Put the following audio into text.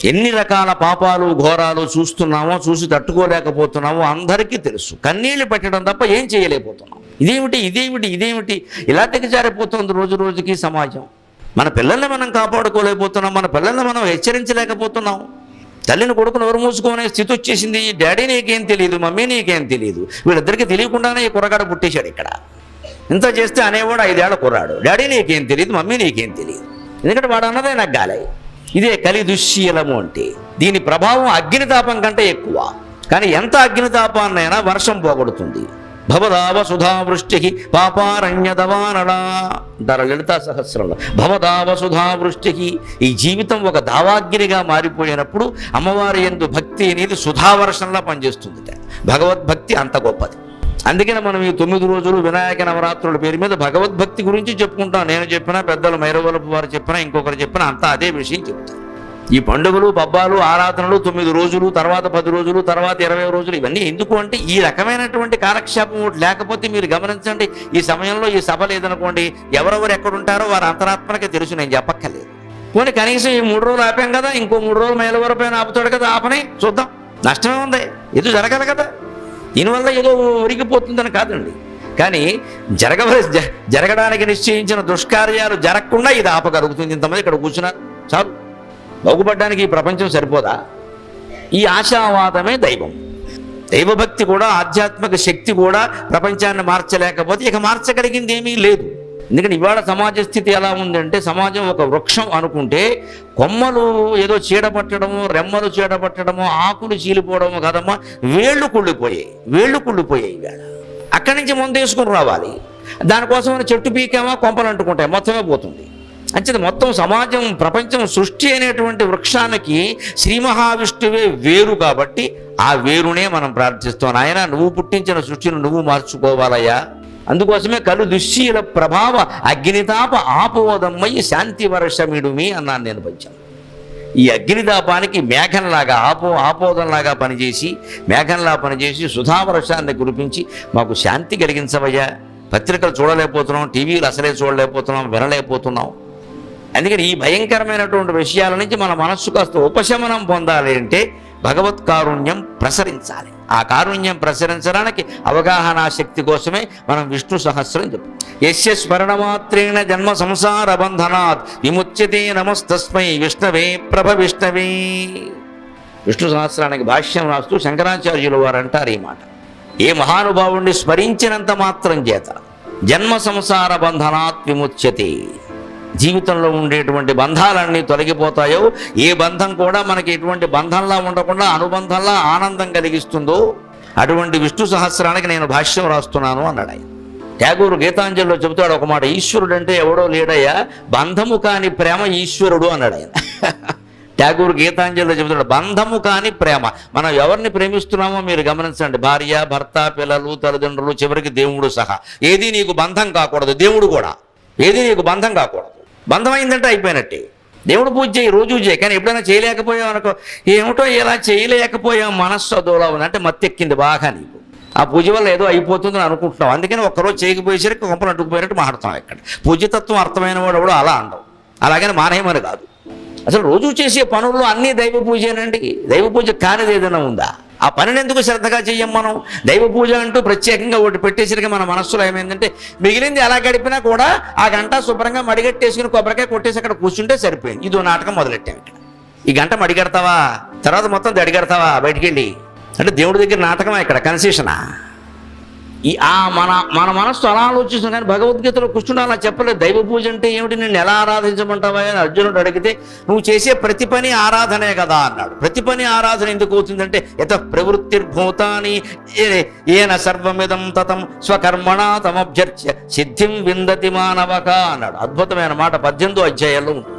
ఎన్ని రకాల పాపాలు ఘోరాలు చూస్తున్నామో చూసి తట్టుకోలేకపోతున్నామో అందరికీ తెలుసు. కన్నీళ్ళు పెట్టడం తప్ప ఏం చేయలేకపోతున్నాం. ఇదేమిటి ఇదేమిటి ఇదేమిటి? ఇలా దిగజారిపోతుంది రోజు రోజుకి సమాజం. మన పిల్లల్ని మనం కాపాడుకోలేకపోతున్నాం మన పిల్లల్ని మనం హెచ్చరించలేకపోతున్నాం. తల్లిని కొడుకుని ఎవరు మూసుకునే స్థితి వచ్చేసింది. డాడీ నీకేం తెలియదు మమ్మీ నీకేం తెలియదు వీళ్ళిద్దరికీ తెలియకుండానే ఈ కుర్రగాడు పుట్టేశాడు ఇక్కడ. ఇంత చేస్తే అనేవాడు ఐదేళ్ళ కుర్రాడు. డాడీ నీకేం తెలియదు మమ్మీ నీకేం తెలియదు ఎందుకంటే వాడు అన్నదే నాకు గాలే. ఇదే కలి దుశ్శీలము అంటే. దీని ప్రభావం అగ్నితాపం కంటే ఎక్కువ. కానీ ఎంత అగ్నితాపాన్నైనా వర్షం పోగొడుతుంది. భవదావ సుధావృష్టి పాపారణ్యదవానడా అంటారు లలితా సహస్రంలో. భవదావ సుధావృష్టి. ఈ జీవితం ఒక దావాగ్నిగా మారిపోయినప్పుడు అమ్మవారి ఎందు భక్తి అనేది సుధావర్షంలా పనిచేస్తుంది భగవద్భక్తి అంత గొప్పది. అందుకనే మనం ఈ తొమ్మిది రోజులు వినాయక నవరాత్రుల పేరు మీద భగవద్భక్తి గురించి చెప్పుకుంటాం. నేను చెప్పినా పెద్దలు మైరవలపు వారు చెప్పినా ఇంకొకరు చెప్పినా అంతా అదే విషయం చెప్తారు. ఈ పండుగలు పబ్బాలు ఆరాధనలు తొమ్మిది రోజులు తర్వాత పది రోజులు తర్వాత ఇరవై రోజులు ఇవన్నీ ఎందుకు అంటే ఈ రకమైనటువంటి కాలక్షేపం లేకపోతే మీరు గమనించండి ఈ సమయంలో ఈ సభ లేదనుకోండి ఎవరెవరు ఎక్కడుంటారో వారి అంతరాత్మకే తెలుసు నేను చెప్పక్కర్లేదు. పోనీ కనీసం ఈ మూడు రోజులు ఆపాం కదా ఇంకో మూడు రోజులు మైలవరపైన ఆపుతాడు కదా ఆపని చూద్దాం. నష్టమే ఉంది. ఎదు జరగాలి కదా. దీనివల్ల ఏదో ఒరిగిపోతుందని కాదండి. కానీ జరగవలసి జరగడానికి నిశ్చయించిన దుష్కార్యాలు జరగకుండా ఇది ఆపగలుగుతుంది. ఇంతమంది ఇక్కడ కూర్చున్నారు. చాలు. బాగుపడడానికి ఈ ప్రపంచం సరిపోదా? ఈ ఆశావాదమే దైవం. దైవభక్తి కూడా ఆధ్యాత్మిక శక్తి కూడా ప్రపంచాన్ని మార్చలేకపోతే ఇక మార్చగలిగింది ఏమీ లేదు. ఎందుకంటే ఇవాళ సమాజ స్థితి ఎలా ఉందంటే సమాజం ఒక వృక్షం అనుకుంటే కొమ్మలు ఏదో చీడపట్టడము రెమ్మలు చీడపట్టడము ఆకులు చీలిపోవడము కదమ్మా వేళ్ళు కుళ్ళిపోయాయి వేళ్ళు కుళ్ళిపోయాయి ఇవాళ. అక్కడి నుంచి ముందు వేసుకుని రావాలి. దానికోసం చెట్టు పీకేమా కొంపలు అంటుకుంటాయి మొత్తమే పోతుంది. అంచేది మొత్తం సమాజం ప్రపంచం సృష్టి అనేటువంటి వృక్షానికి శ్రీ మహావిష్ణువే వేరు కాబట్టి ఆ వేరునే మనం ప్రార్థిస్తాం. ఆయన నువ్వు పుట్టించిన సృష్టిని నువ్వు మార్చుకోవాలయ్యా. అందుకోసమే కలు దుశ్శీల ప్రభావ అగ్నితాప ఆపోదమ్మయ్యి శాంతి వర్షమిడుమి అన్నాను నేను పంచాను ఈ అగ్నితాపానికి మేఘంలాగా ఆపో ఆపోదంలాగా పనిచేసి మేఘంలా పనిచేసి సుధావర్షాన్ని కురిపించి మాకు శాంతి కలిగించవయ్యా. పత్రికలు చూడలేకపోతున్నాం టీవీలు అసలే చూడలేకపోతున్నాం వినలేకపోతున్నాం. అందుకని ఈ భయంకరమైనటువంటి విషయాల నుంచి మన మనస్సు కాస్త ఉపశమనం పొందాలి అంటే భగవత్ కారుణ్యం ప్రసరించాలి. ఆ కారుణ్యం ప్రసరించడానికి అవగాహన శక్తి కోసమే మనం విష్ణు సహస్రం చెప్పాం యస్య స్మరణమాత్రేణ జన్మ సంసార బంధనాత్ విముచ్యతే నమస్తస్మై విష్ణవే ప్రభ విష్ణవే. విష్ణు సహస్రానికి భాష్యం రాస్తూ శంకరాచార్యులు వారు అంటారు ఈ మాట. ఏ మహానుభావుణ్ణి స్మరించినంత మాత్రం చేత జన్మ సంసార బంధనాత్ విముచ్యతే. జీవితంలో ఉండేటువంటి బంధాలన్నీ తొలగిపోతాయో ఏ బంధం కూడా మనకి ఎటువంటి బంధంలా ఉండకుండా అనుబంధంలా ఆనందం కలిగిస్తుందో అటువంటి విష్ణు సహస్రానికి నేను భాష్యం రాస్తున్నాను అన్నాడు ఆయన. ట్యాగూరు గీతాంజలిలో చెబుతాడు ఒక మాట ఈశ్వరుడు అంటే ఎవడో లేడయ్యా బంధము కాని ప్రేమ ఈశ్వరుడు అన్నాడు ఆయన. ట్యాగూర్ గీతాంజలిలో చెబుతాడు బంధము కాని ప్రేమ. మనం ఎవరిని ప్రేమిస్తున్నామో మీరు గమనించండి భార్య భర్త పిల్లలు తల్లిదండ్రులు చివరికి దేవుడు సహా. ఏది నీకు బంధం కాకూడదు దేవుడు కూడా. ఏది నీకు బంధం కాకూడదు. బంధమైందంటే అయిపోయినట్టే. దేవుడు పూజ చేయి రోజు చేయి కానీ ఎప్పుడైనా చేయలేకపోయావు అనుకో ఏమిటో ఇలా చేయలేకపోయాం మనస్సు అదోలా ఉంది. అంటే మత్తెక్కింది బాగా నీకు. ఆ పూజ వల్ల ఏదో అయిపోతుందని అనుకుంటున్నాం అందుకని ఒక్కరోజు చేయకపోయేసరికి కొంపలు అడ్డుకుపోయినట్టు మాట్లాడతాం ఇక్కడ పూజతత్వం అర్థమైన వాడు కూడా అలా అండవు. అలాగని మానేయమని కాదు. అసలు రోజు చేసే పనుల్లో అన్నీ దైవ పూజేనండి. దైవ పూజ కానిది ఏదైనా ఉందా? ఆ పనిని ఎందుకు శ్రద్ధగా చెయ్యం మనం? దైవ పూజ అంటూ ప్రత్యేకంగా ఒకటి పెట్టేసరికి మన మనస్సులో ఏమైందంటే మిగిలింది ఎలా గడిపినా కూడా ఆ గంట శుభ్రంగా మడిగట్టేసుకుని కొబ్బరికాయ కొట్టేసి అక్కడ కూర్చుంటే సరిపోయింది. ఇదో నాటకం మొదలెట్టాం ఇక్కడ. ఈ గంట మడిగడతావా? తర్వాత మొత్తం దడిగడతావా బయటికి వెళ్ళి అంటే దేవుడి దగ్గర నాటకమా ఇక్కడ? కన్సెషనా? ఈ ఆ మన మన మనస్సు అలా ఆలోచిస్తుంది కానీ భగవద్గీతలో కృష్ణుడు అలా చెప్పలేదు. దైవ పూజ అంటే ఏమిటి? నేను ఎలా ఆరాధించమంటావా అని అర్జునుడు అడిగితే నువ్వు చేసే ప్రతి పని ఆరాధనే కదా అన్నాడు. ప్రతి పని ఆరాధన ఎందుకు అవుతుందంటే యత ప్రవృత్తిర్భూతాని ఏ- ఏన సర్వమిదం తతం స్వకర్మణ తమభ్యర్చ్య సిద్ధిం విందతి మానవక అన్నాడు. అద్భుతమైన మాట పద్దెనిమిదో అధ్యాయంలో ఉంటుంది